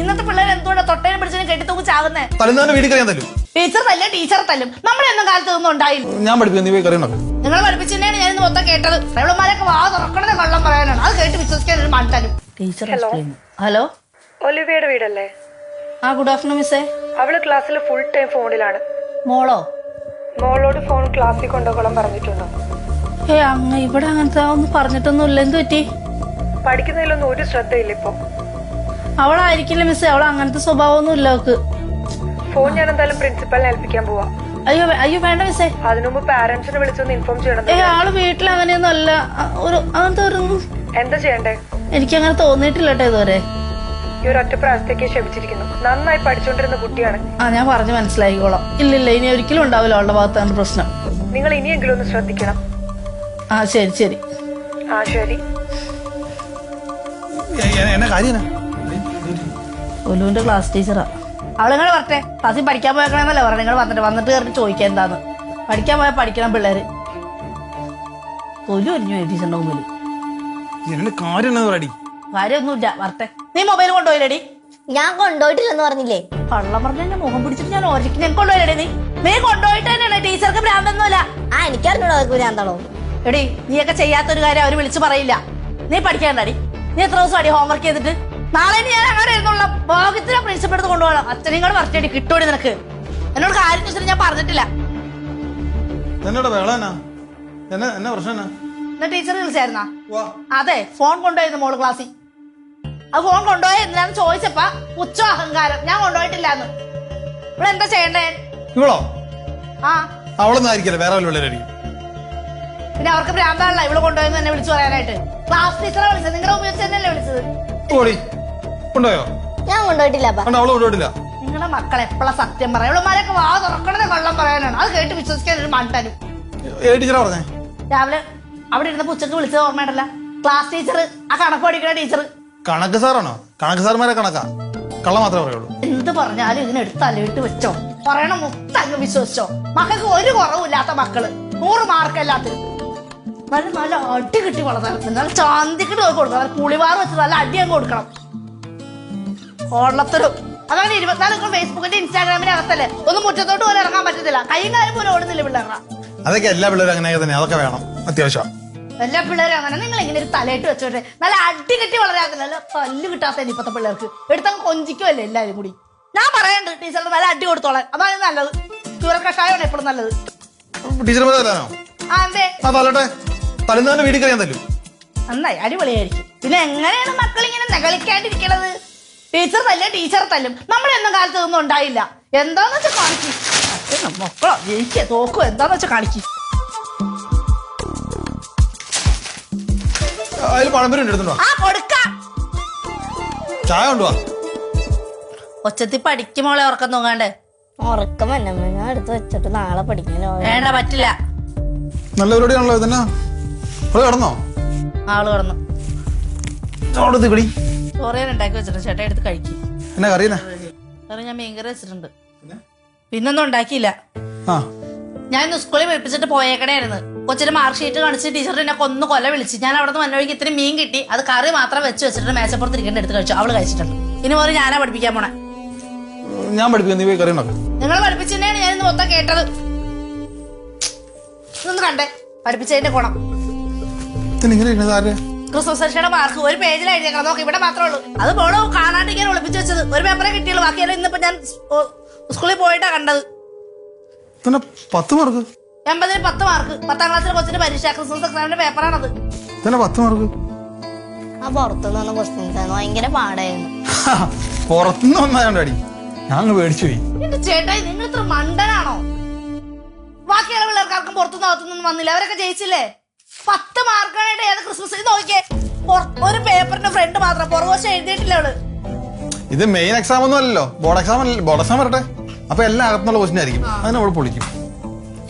ഇന്നത്തെ പിള്ളേർ എന്തുകൊണ്ട് തൊട്ടേനും പിടിച്ചതിനും തൂക്കി ചാകുന്നേ തലുന്നാന്റെ വീട്ടിൽ കറിയാൻ തല്ലും. ടീച്ചർ തല്ലും ടീച്ചർ തല്ലും. നമ്മുടെ ഒന്നും കാലത്ത് ഒന്നും ഉണ്ടായില്ല. ഞാൻ പഠിപ്പിക്കുന്നു നീ നിങ്ങൾ പഠിപ്പിച്ചതന്നെയാണ് ഞാൻ ഇന്ന് മൊത്തം കേട്ടത്. പ്രബളന്മാരൊക്കെ വാ തുറക്കണത് കള്ളം പറയാനാണ്. അത് കേട്ട് വിശ്വസിക്കാൻ ഒരു മണ്ടലും ടീച്ചർ ഹലോ? ഒലിവിയുടെ വീടല്ലേ? ആ ഗുഡ് ആഫ്റ്റർനൂൺ മിസ്സേ അവൾ ക്ലാസ്സിൽ ഫുൾ ടൈം ഫോണിലാണ് മോളോ? മോളോട് ഫോൺ ക്ലാസ്സിൽ കൊണ്ടുപോകണം പറഞ്ഞിട്ടുണ്ടോ. ഏ അങ്ങ ഇവിടെ അങ്ങനത്തെ ഒന്നും പറഞ്ഞിട്ടൊന്നും ഇല്ല എന്ത് പറ്റി? പഠിക്കുന്നതിലൊന്നും ഒരു ശ്രദ്ധയില്ല ഇപ്പൊ. അവളായിരിക്കില്ല മിസ് അവൾ അങ്ങനത്തെ സ്വഭാവമൊന്നും ഇല്ല അവക്ക് ഫോൺ ഞാൻ എന്തായാലും പ്രിൻസിപ്പലിനെ ഏൽപ്പിക്കാൻ പോവാ. അയ്യോ അയ്യോ വേണ്ട മിസ്സേ അതിനുമുമ്പ് പാരന്റ്സിനെ വിളിച്ചൊന്ന് ഇൻഫോം ചെയ്യണം ഏ ആൾ വീട്ടിൽ അങ്ങനെയൊന്നും അല്ല. ഒരു അങ്ങനത്തെ ഒരു എന്താ ചെയ്യണ്ടേ? എനിക്ക് അങ്ങനെ തോന്നിയിട്ടില്ല കേട്ടോ ഇതുവരെ. ഈ ഒരു ഒറ്റ പ്രാവശ്യത്തേക്ക് ക്ഷമിച്ചിരിക്കുന്നു. നന്നായി പഠിച്ചുകൊണ്ടിരുന്ന കുട്ടിയാണ്. ആ ഞാൻ പറഞ്ഞു മനസ്സിലായിക്കോളാം. ഇല്ലില്ല ഇനി ഒരിക്കലും ഉണ്ടാവില്ല അവളുടെ ഭാഗത്താണ് പ്രശ്നം. നിങ്ങൾ ഇനിയെങ്കിലും ഒന്ന് ശ്രദ്ധിക്കണം. ആ ശരി ശരി. ആ ശരി. എന്നെ കാര്യം ഒലുവിന്റെ ക്ലാസ് ടീച്ചറാ അവളിങ്ങൾ പറഞ്ഞേ ക്ലാസ്സിൽ പഠിക്കാൻ പോയക്കണമെന്നല്ലേ പറഞ്ഞു? നിങ്ങൾ വന്നിട്ട് വന്നിട്ട് കയറി ചോദിക്കാൻ എന്താന്ന്. പഠിക്കാൻ പോയാൽ പഠിക്കണം പിള്ളേര്. ഒലു ഒരിഞ്ഞു ടീച്ചറിന്റെ മുമ്പിൽ എന്നെ കാര്യം എന്നാ വരട്ടെ. നീ മൊബൈൽ കൊണ്ടുപോയില്ലടി. ഞാൻ കൊണ്ടുപോയിട്ടില്ലെന്ന് പറഞ്ഞില്ലേ? കള്ളം പറഞ്ഞ എന്റെ മുഖം പിടിച്ചിട്ട് ഞാൻ ഓർജിക്ക് ഞാൻ കൊണ്ടുപോയില്ലടി നീ. നീ കൊണ്ടുപോയിട്ട് തന്നെയാണ് ടീച്ചർക്ക് ഭ്രാന്തൊന്നുമില്ല? ആ എനിക്കറിഞ്ഞോ അവർക്ക് ഭ്രാന്താണോ. എടി നീയൊക്കെ ചെയ്യാത്തൊരു കാര്യം അവർ വിളിച്ചു പറയില്ല. നീ പഠിക്കാണ്ടടി. നീ എത്ര ദിവസം അടി ഹോംവർക്ക് ചെയ്തിട്ട്? നാളെ ഞാൻ അങ്ങനെ ഇരുന്നുള്ള ഭാഗ്യത്തിനെ പ്രിൻസിപ്പൾ എടുത്ത് കൊണ്ടുപോകണം. അച്ഛനെയും കൂടെ പറഞ്ഞിട്ട് കിട്ടോടി നിനക്ക്. എന്നോട് കാര്യം ചോദിച്ചിട്ട് ഞാൻ പറഞ്ഞിട്ടില്ല. എന്നോട് വേള എന്നാ? എന്നെ പ്രശ്നം എന്നാ? ടീച്ചർ വിളിച്ചായിരുന്നാ? അതെ ഫോൺ കൊണ്ടുപോയിരുന്നു മോൾ ക്ലാസ്സിൽ. ആ ഫോൺ കൊണ്ടുപോയ എന്തിനാന്ന് ചോദിച്ചപ്പ ഉച്ച അഹങ്കാരം. ഞാൻ കൊണ്ടുപോയിട്ടില്ലാന്ന്. ഇവിടെ എന്താ ചെയ്യണ്ടേ? ഇവളോ? ആ. അവളൊന്നും വേറെ വല്ല പിള്ളേരായിരിക്കും. പിന്നെ അവർക്ക് ഭ്രാന്താണല്ലോ ഇവൾ കൊണ്ടുപോയെന്ന് എന്നെ വിളിച്ചു പറയാനായിട്ട്. ക്ലാസ് ടീച്ചറെ വിളിച്ചത് നിങ്ങളുടെ ഉപയോഗിച്ച് തന്നെയല്ലേ വിളിച്ചത്? കൊണ്ടുപോയോ? ഞാൻ കൊണ്ടുപോയിട്ടില്ല അപ്പ അവൾ കൊണ്ടുപോയിട്ടില്ല. നിങ്ങളുടെ മക്കൾ എപ്പോഴാ സത്യം പറയാം? ഇവളുമാരൊക്കെ വാ തുറക്കണത് കള്ളം പറയാനാണ്. അത് കേട്ട് വിശ്വസിക്കാൻ ഒരു മണ്ടനും. ടീച്ചറാ പറഞ്ഞേ? രാവിലെ അവിടെ ഇരുന്ന ഉച്ചയ്ക്ക് വിളിച്ചത് ഓർമ്മയുണ്ടല്ല? ക്ലാസ് ടീച്ചർ ആ കണക്ക് പഠിക്കണ ടീച്ചർ കണക്ക് സാറാണോ? കണക്ക് സാർമാരെ കണക്കാ. കള്ള മാത്രമേ പറയുള്ളൂ. എന്ത് പറഞ്ഞാലും ഇതിനെ ഇതിനെടുത്ത് തലയിട്ട് വെച്ചോ. പറയണ മൊത്തം അങ്ങ് വിശ്വസിച്ചോ. മക്കൾക്ക് ഒരു കുറവില്ലാത്ത മക്കൾ. നൂറ് മാർക്ക് എല്ലാത്തിനും നല്ല നല്ല അടി കിട്ടി വളർത്താൻ നല്ല ചാന്തിക്കിട്ട് കൊടുക്കണം. നല്ല പുളിവാറ് വെച്ച് നല്ല അടി അങ്ങ് കൊടുക്കണം. ഓടലത്തരും അതാണ് ഇരുപത്തിനാല് ഫേസ്ബുക്കിന്റെ ഇൻസ്റ്റാഗ്രാമിന്റെ അകത്തല്ലേ ഒന്നും മുറ്റത്തോട്ട് പോലും ഇറങ്ങാൻ പറ്റത്തില്ല. കൈയും കാര്യം പോലും ഓടുന്നില്ല പിള്ളേരുടെ അതൊക്കെ എല്ലാ പിള്ളേരും അങ്ങനെയൊക്കെ തന്നെ. അതൊക്കെ വേണം. അത്യാവശ്യം. എല്ലാ പിള്ളേരും അങ്ങനെ. നിങ്ങൾ ഇങ്ങനെ ഒരു തലയിട്ട് വെച്ചോട്ടെ. നല്ല അടി കെട്ടി വളരാത്തില്ല? നല്ല പല്ല് കിട്ടാത്ത ഇപ്പത്തെ പിള്ളേർക്ക്. എടുത്തങ്ങ് കൊഞ്ചിക്കുമല്ലേ എല്ലാരും കൂടി? ഞാൻ പറയണ്ട് ടീച്ചറിന് നല്ല അടി കൊടുത്തോളാൻ. അതാണ് നല്ലത്. ചൂര കഷായമാണ് എപ്പോഴും നല്ലത്. ടീച്ചർ ആ എന്തേ? ആ തല്ലട്ടെ തലുന്നാന്റെ വീട്ടിൽ കറിയാൻ തല്ലും. നന്നായി. അടിപൊളിയായിരിക്കും. പിന്നെ എങ്ങനെയാണ് മക്കൾ ഇങ്ങനെ നകളിക്കാണ്ടിരിക്കണത്? ടീച്ചർ തല്ലും ടീച്ചർ തല്ലും. നമ്മളെന്നും കാലത്ത് ഇതൊന്നും ഉണ്ടായില്ല. എന്താന്ന് വെച്ചാൽ കാണിക്കും. അച്ഛനോ മക്കളോ ജയിക്കോ. തോക്കോ? എന്താന്ന് വെച്ചാൽ കാണിക്കും. അതിൽ പഴംപൊരി ഉണ്ട് എടുത്തുണ്ടോ ആ കൊടുക്കാം. ചായ കൊണ്ടുവാ. ഒച്ചത്തി പഠിക്കുമോളെ ഉറക്കം തൂങ്ങാണ്ട്. ഉറക്കം തന്നെ ഞാൻ എടുത്ത് വെച്ചിട്ട് നാളെ പഠിക്കാനോ വേണ്ട പറ്റില്ല. നല്ല പരിപാടിയാണല്ലോ ഇതന്നെ? അവൾ കിടന്നോ? ആൾ കിടന്നു. അവിടെ തിക്കടി ചോറ് ഉണ്ടാക്കി വെച്ചിട്ടുണ്ട്. ചേട്ടാ എടുത്ത് കഴിക്കും. എന്നാ കറിയനെ കറി ഞാൻ മീൻകറി വെച്ചിട്ടുണ്ട്. പിന്നൊന്നും ഉണ്ടാക്കിയില്ല. ഞാൻ ഇന്ന് സ്കൂളിൽ പഠിപ്പിച്ചിട്ട് പോയേക്കണായിരുന്നു. കൊച്ചിന് മാർക്ക് ഷീറ്റ് കാണിച്ച് ടീച്ചർ എന്നെ കൊന്ന് കൊല വിളിച്ച്. ഞാൻ അവിടെ നിന്ന് വന്നവഴിക്ക് ഇത്തിരി മീൻ കിട്ടി. അത് കറി മാത്രം വെച്ച് വെച്ചിട്ട് മേശപ്പുറത്ത് ഇരിക്കേണ്ട എടുത്ത് കഴിച്ചു. അവൾ കഴിച്ചിട്ടുണ്ട്. ഇനി മുതൽ ഞാനാ പഠിപ്പിക്കാൻ പോണേ. ഞാൻ പഠിപ്പിക്കും. നീ കറി നിങ്ങൾ പഠിപ്പിച്ചതന്നെയാണ് ഞാൻ ഇന്ന് മൊത്തം കേട്ടത്. ഇതൊന്ന് കണ്ടേ. പഠിപ്പിച്ചതിന്റെ ഗുണം. ഇങ്ങനെ ക്രിസ്മസ് പരീക്ഷയുടെ മാർക്ക് ഒരു പേജിൽ എഴുതിയേക്കണം. നോക്കി ഇവിടെ മാത്രമേ ഉള്ളൂ. അത് മോൾ കാണാണ്ടിരിക്കാൻ ഒളിപ്പിച്ച് വെച്ചത്. ഒരു പേപ്പറേ കിട്ടിയുള്ളൂ. ബാക്കിയെല്ലാം ഇന്നിപ്പോ ഞാൻ സ്കൂളിൽ പോയിട്ടാ കണ്ടത്. പത്ത് മാർക്ക്? എൺപതിന് പത്ത് മാർക്ക്. പത്താം ക്ലാസ്സിലെ കൊച്ചിന്റെ പരീക്ഷ. ക്രിസ്മസ് എക്സാമിന്റെ പേപ്പറാണത്. തന്നെ പത്ത് മാർക്ക്? ആ പുറത്തുനിന്ന് വന്ന ക്വസ്റ്റ്യൻസ് ആണ് ഭയങ്കര പാടായിരുന്നു. പുറത്തുനിന്ന് വന്നായോണ്ട് ഞാൻ അങ്ങ് പേടിച്ചു പോയി. എന്റെ ചേട്ടായി നിങ്ങൾ ഇത്ര മണ്ടനാണോ? ബാക്കിയുള്ള പിള്ളേർക്കാർക്കും പുറത്തുനിന്ന് അകത്തുനിന്നും വന്നില്ല. അവരൊക്കെ ജയിച്ചില്ലേ? പത്ത് മാർക്കാനായിട്ട് ഏത് ക്രിസ്മസ് നോക്കിയേ. ഒരു പേപ്പറിന്റെ ഫ്രണ്ട് മാത്രം. പുറകുവശം എഴുതിയിട്ടില്ല അവൾ. ഇത് മെയിൻ എക്സാം ഒന്നും അല്ലല്ലോ. ബോർഡ് എക്സാം അല്ലല്ലോ ബോർഡ് എക്സാം വരട്ടെ. അപ്പൊ എല്ലാം അകത്തുള്ള ക്വസ്റ്റ്യൻ ആയിരിക്കും. അതിനെ അവൾ പൊളിക്കും.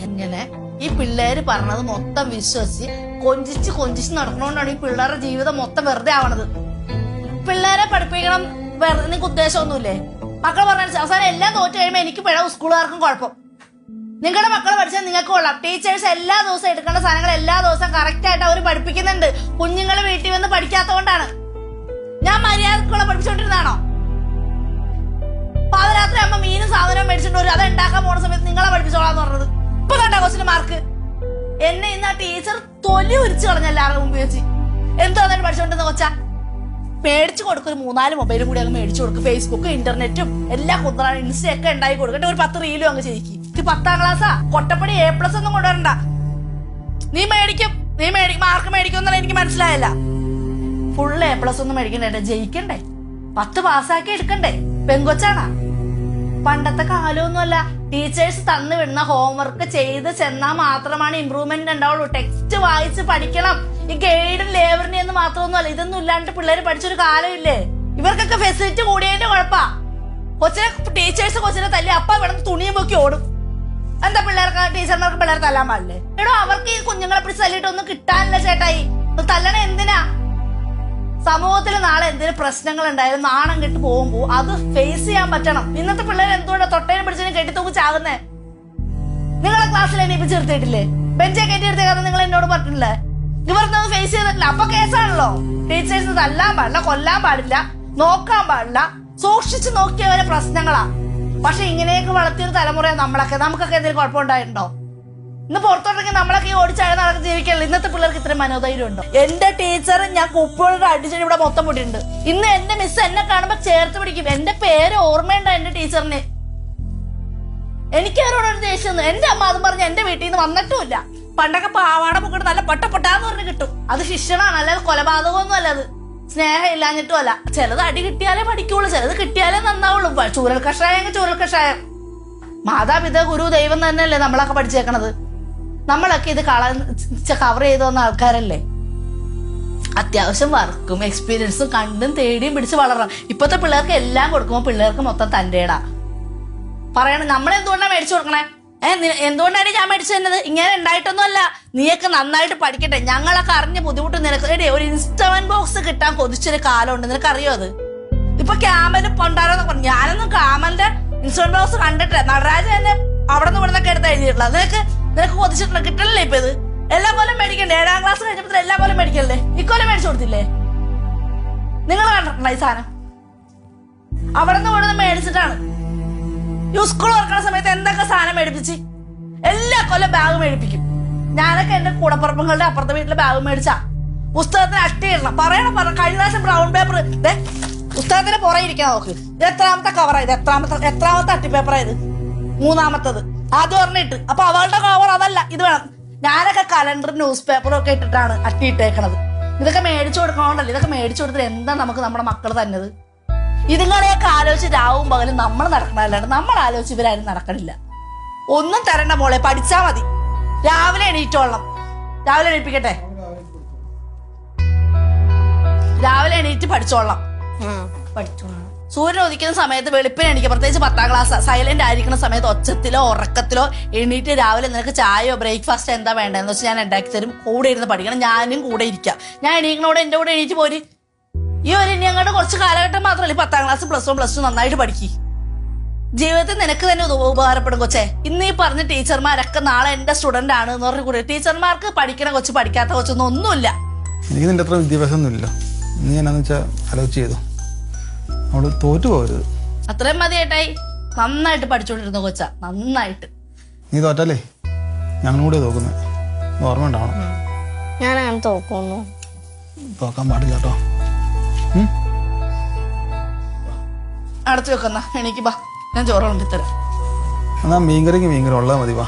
എങ്ങനെ? ഈ പിള്ളേര് പറഞ്ഞത് മൊത്തം വിശ്വസിച്ച് കൊഞ്ചിച്ച് കൊഞ്ചിച്ച് നടക്കണോണ്ടാണ് ഈ പിള്ളേരുടെ ജീവിതം മൊത്തം വെറുതെ ആവണത്. പിള്ളേരെ പഠിപ്പിക്കണം വെറുതെ നിങ്ങൾക്ക് ഉദ്ദേശമൊന്നുമില്ലേ? മക്കൾ പറഞ്ഞു അവസാനം എല്ലാം തോറ്റു കഴിയുമ്പോൾ എനിക്ക് പിഴ സ്കൂളുകാർക്കും കുഴപ്പം. നിങ്ങളുടെ മക്കൾ പഠിച്ചാൽ നിങ്ങൾക്ക് കൊള്ളാം. ടീച്ചേഴ്സ് എല്ലാ ദിവസവും എടുക്കേണ്ട സാധനങ്ങൾ എല്ലാ ദിവസവും കറക്റ്റ് ആയിട്ട് അവർ പഠിപ്പിക്കുന്നുണ്ട്. കുഞ്ഞുങ്ങൾ വീട്ടിൽ വന്ന് പഠിക്കാത്തതുകൊണ്ടാണ്. ഞാൻ മര്യാദക്കുള്ള മീനും സാധനം മേടിച്ചിട്ട് വരും. അത് ഉണ്ടാക്കാൻ പോണ സമയത്ത് നിങ്ങളെ പഠിപ്പിച്ചോളാന്ന് പറഞ്ഞത്. ഇപ്പൊ കണ്ട കൊച്ചിന് മാർക്ക് എന്നെ ഇന്ന് ആ ടീച്ചർ തൊലി ഉരിച്ചു കളഞ്ഞ എല്ലാവരുടെ മുമ്പ് വെച്ച്. എന്തോ തന്നെ പഠിച്ചോണ്ടെന്ന് കൊച്ച. മേടിച്ചു കൊടുക്കും. ഒരു മൂന്നാൽ മൊബൈലും കൂടി അങ്ങ് മേടിച്ചു കൊടുക്കും. ഫേസ്ബുക്കും ഇന്റർനെറ്റും എല്ലാ കുന്തറാണ് ഇൻസ്റ്റയൊക്കെ ഉണ്ടാക്കി കൊടുക്കട്ടെ. ഒരു പത്ത് റീലും അങ്ങ് ചെയ്യിക്കും. ഇത് പത്താം ക്ലാസ്സാ കൊട്ടപ്പടി എ പ്ലസ് ഒന്നും കൊണ്ടുവരണ്ട. നീ മേടിക്കും. നീ മേടിക്കും. മാർക്ക് മേടിക്കും എന്നുള്ള എനിക്ക് മനസ്സിലായല്ല. ഫുൾ എ പ്ലസ് ഒന്നും മേടിക്കണ്ടേ. ജയിക്കണ്ടേ? പത്ത് പാസ്സാക്കി എടുക്കണ്ടേ? പെങ്കൊച്ചാണാ? പണ്ടത്തെ കാലമൊന്നുമല്ല ടീച്ചേഴ്സ് തന്നു വിടുന്ന ഹോംവർക്ക് ചെയ്ത് ചെന്നാൽ മാത്രമാണ് ഇമ്പ്രൂവ്മെന്റ് ഉണ്ടാവുള്ളൂ. ടെക്സ്റ്റ് വായിച്ച് പഠിക്കണം. ഈ ഗൈഡും ലേബറിനെ എന്ന് മാത്രമൊന്നുമല്ല. ഇതൊന്നും ഇല്ലാണ്ട് പിള്ളേർ പഠിച്ചൊരു കാലമില്ലേ? ഇവർക്കൊക്കെ ഫെസിലിറ്റി കൂടിയതിന്റെ കുഴപ്പ. കൊച്ചിനെ ടീച്ചേഴ്സ് കൊച്ചിനെ തല്ലി. അപ്പ ഇവിടെ തുണിയും പൊക്കി ഓടും. എന്താ പിള്ളേർക്ക് ടീച്ചർമാർക്ക് പിള്ളേർ തല്ലാൻ പാടില്ലേ? എടോ അവർക്ക് ഈ കുഞ്ഞുങ്ങളെ പിടിച്ച് ഒന്നും കിട്ടാനില്ല ചേട്ടായി. തല്ലണ എന്തിനാ? സമൂഹത്തിൽ നാളെ എന്തെങ്കിലും പ്രശ്നങ്ങൾ ഉണ്ടായാലും നാണം കെട്ട് പോകുമ്പോ അത് ഫേസ് ചെയ്യാൻ പറ്റണം. ഇന്നത്തെ പിള്ളേർ എന്തുകൊണ്ടാ തൊട്ടേനും പിടിച്ചതിനും കെട്ടിത്തൂക്കി ചാകുന്നേ? നിങ്ങളെ ക്ലാസ്സിൽ എണീപ്പിച്ച് ചേർത്തിട്ടില്ലേ ബെഞ്ചെ കെട്ടിയെടുത്ത കാരണം നിങ്ങൾ എന്നോട് പറഞ്ഞിട്ടില്ലേ? ഇവർക്കൊന്നും ഫേസ് ചെയ്തിട്ടില്ല. അപ്പൊ കേസാണല്ലോ. ടീച്ചേഴ്സ് തല്ലാൻ പാടില്ല കൊല്ലാൻ പാടില്ല നോക്കാൻ പാടില്ല സൂക്ഷിച്ചു നോക്കിയവരെ പ്രശ്നങ്ങളാ. പക്ഷെ ഇങ്ങനെയൊക്കെ വളർത്തിയൊരു തലമുറ നമ്മളൊക്കെ. നമുക്കൊക്കെ എന്തെങ്കിലും കുഴപ്പമുണ്ടായിട്ടുണ്ടോ? ഇന്ന് പുറത്തോട്ടെങ്കിൽ നമ്മളൊക്കെ ഓടിച്ചാഴ നടക്ക് ജീവിക്കല്ലോ? ഇന്നത്തെ പിള്ളേർക്ക് ഇത്രയും മനോധൈര്യം ഉണ്ടോ? എന്റെ ടീച്ചർ ഞാൻ കുപ്പികളുടെ അടിച്ചിട്ട് ഇവിടെ മൊത്തം പൊട്ടിയിട്ടുണ്ട്. ഇന്ന് എന്റെ മിസ് എന്നെ കാണുമ്പോ ചേർത്ത് പിടിക്കും. എന്റെ പേര് ഓർമ്മയുണ്ടോ എന്റെ ടീച്ചറിന്? എനിക്ക് അവരോടൊരു ദേഷ്യം എന്റെ അമ്മ അതും പറഞ്ഞ് എന്റെ വീട്ടിൽ നിന്ന് വന്നിട്ടുമില്ല. പണ്ടൊക്കെ പാവാട മുക്കിട്ട് നല്ല പൊട്ട പൊട്ടാന്ന് പറഞ്ഞ് കിട്ടും. അത് ശിക്ഷണാണ് അല്ലാതെ കൊലപാതകമൊന്നും അല്ല അത് സ്നേഹം ഇല്ലാഞ്ഞിട്ടും അല്ല ചിലത് അടി കിട്ടിയാലേ പഠിക്കുള്ളൂ ചിലത് കിട്ടിയാലേ നന്നാവുള്ളൂ. ചൂരൽ കഷായം ചൂരൽ കഷായം. മാതാപിത ഗുരു ദൈവം തന്നെയല്ലേ നമ്മളൊക്കെ പഠിച്ചേക്കണത്? നമ്മളൊക്കെ ഇത് കള കവർ ചെയ്തു വന്ന ആൾക്കാരല്ലേ? അത്യാവശ്യം വർക്കും എക്സ്പീരിയൻസും കണ്ടും തേടിയും പിടിച്ച് വളരണം ഇപ്പോഴത്തെ പിള്ളേർക്ക് എല്ലാം കൊടുക്കുമ്പോൾ പിള്ളേർക്ക് മൊത്തം തന്റെടാ. പറയണം നമ്മളെന്തുകൊണ്ടാണ് മേടിച്ചു കൊടുക്കണേ? ഏ എന്തുകൊണ്ടാണ് ഞാൻ മേടിച്ചു തന്നത്? ഇങ്ങനെ ഉണ്ടായിട്ടൊന്നുമല്ല. നീയൊക്കെ നന്നായിട്ട് പഠിക്കട്ടെ. ഞങ്ങളൊക്കെ അറിഞ്ഞ ബുദ്ധിമുട്ട് നിനക്ക്. എടേ ഒരു ഇൻസ്റ്റമെന്റ് ബോക്സ് കിട്ടാൻ കൊതിച്ചൊരു കാലമുണ്ട്. നിനക്ക് അറിയോ അത്? ഇപ്പൊ ക്യാമൽ പൊണ്ടാരോന്ന് പറഞ്ഞു. ഞാനൊന്നും ക്യാമലിന്റെ ഇൻസ്റ്റമെന്റ് ബോക്സ് കണ്ടിട്ടില്ല. നടരാജൻ എന്നെ അവിടെ നിന്ന് ഇവിടുന്നൊക്കെ എടുത്ത് എഴുതിയിട്ടുള്ള. നിനക്ക് നിനക്ക് കൊതിച്ചിട്ടില്ല കിട്ടണില്ലേ ഇപ്പൊ ഇത്? എല്ലാ പോലും മേടിക്കണ്ടേ? ഏഴാം ക്ലാസ് കഴിഞ്ഞപ്പോ എല്ലാ പോലും മേടിക്കല്ലേ ഇക്കൊല്ലം മേടിച്ചു കൊടുത്തില്ലേ? നിങ്ങൾ കണ്ടിട്ടുണ്ടോ ഈ സാധനം? അവിടെ നിന്ന് ഇവിടെ നിന്ന് മേടിച്ചിട്ടാണ്. യു സ്കൂൾ തുറക്കുന്ന സമയത്ത് എന്തൊക്കെ സാധനം മേടിപ്പിച്ച്? എല്ലാ കൊല്ലം ബാഗ് മേടിപ്പിക്കും. ഞാനൊക്കെ എന്റെ കൂടപ്പുറപ്പങ്ങളുടെ അപ്പുറത്തെ വീട്ടിലെ ബാഗ് മേടിച്ചാ. പുസ്തകത്തിന് അട്ടി ഇടണം. പറയണം പറ. കഴിഞ്ഞ പ്രാവശ്യം ബ്രൗൺ പേപ്പർ പുസ്തകത്തിന് പുറകെ ഇരിക്കാൻ നോക്ക്. ഇത് എത്രാമത്തെ കവറാ ഇത്? എത്രാമത്തെ എത്രാമത്തെ അട്ടി പേപ്പറാ ഇത്? മൂന്നാമത്തത്. അത് പറഞ്ഞിട്ട് അപ്പൊ അവളുടെ കവർ അതല്ല ഇത് വേണം. ഞാനൊക്കെ കലണ്ടർ ന്യൂസ് പേപ്പറും ഒക്കെ ഇട്ടിട്ടാണ് അട്ടി ഇട്ടേക്കണത്. ഇതൊക്കെ മേടിച്ചു കൊടുക്കണോണ്ടല്ലേ? ഇതൊക്കെ മേടിച്ചു കൊടുത്തിട്ട് എന്താ നമുക്ക് നമ്മുടെ മക്കൾ തന്നത്? ഇതുങ്ങളെയൊക്കെ ആലോചിച്ച് രാവും പകലും നമ്മൾ നടക്കണല്ലാണ്ട് നമ്മൾ ആലോചിച്ച് ഇവരാരും നടക്കണില്ല. ഒന്നും തരണ്ട മോളെ പഠിച്ചാ മതി. രാവിലെ എണീറ്റോളണം. രാവിലെ എണീപ്പിക്കട്ടെ? രാവിലെ എണീറ്റ് പഠിച്ചോളാം ആ പഠിച്ചോളാം സൂര്യൻ ഉദിക്കുന്ന സമയത്ത് വെളുപ്പിന് എണീക്കുക പ്രത്യേകിച്ച് പത്താം ക്ലാസ് സൈലന്റ് ആയിരിക്കുന്ന സമയത്ത് ഒച്ചത്തിലോ ഉറക്കത്തിലോ എണീറ്റ് രാവിലെ നിനക്ക് ചായയോ ബ്രേക്ക്ഫാസ്റ്റ് എന്താ വേണ്ടതെന്ന് വെച്ചാൽ ഞാൻ ഉണ്ടാക്കി തരും കൂടെ ഇരുന്ന് പഠിക്കണം. ഞാനും കൂടെ ഇരിക്കാം. ഞാൻ എണീക്കണോടെ എന്റെ കൂടെ എണീറ്റ് പോര്. ഈ ഒരു ഞങ്ങളുടെ അങ്ങോട്ട് കുറച്ച് കാലഘട്ടം മാത്രമല്ല. ഈ പത്താം class plus one plus two നന്നായിട്ട് പഠിക്കി. ജീവിതത്തിൽ നിനക്ക് തന്നെ ഉപകാരപ്പെടും കൊച്ചേ. ഇന്ന് ഈ പറഞ്ഞ ടീച്ചർമാരൊക്കെ നാളെ എന്റെ സ്റ്റുഡന്റ് ആണ് എന്ന് പറഞ്ഞു കൂടി. ടീച്ചർമാർക്ക് പഠിക്കണ കൊച്ചു പഠിക്കാത്ത കൊച്ചൊന്നും ഒന്നുമില്ല. നീ നിന്റെ അത്ര വിദ്യാഭ്യാസം ഒന്നുമില്ല നീ എന്നാന്ന് വെച്ചാൽ ആലോചിച്ച് ചെയ്തു. അവൾ തോറ്റു പോകരുത്. അത്രയും മതി ഏട്ടായി. നന്നായിട്ട് പഠിച്ചുകൊണ്ടിരുന്ന കൊച്ച. നന്നായിട്ട്. നീ തോറ്റല്ലേ ഞങ്ങളും കൂടെ തോക്കുന്നത് ഓർമ്മ ഉണ്ടാവണം ഞാൻ അങ്ങനെ തോക്കുന്നു തോക്കാൻ പാടില്ല കേട്ടോ? അടച്ചു വെക്കുന്ന എനിക്ക് ബാ. ഞാൻ ചോറ് കൊണ്ടിത്തരാം എന്നാ മീൻകറിക്ക് മീൻകറി ഉള്ളാ മതി വാ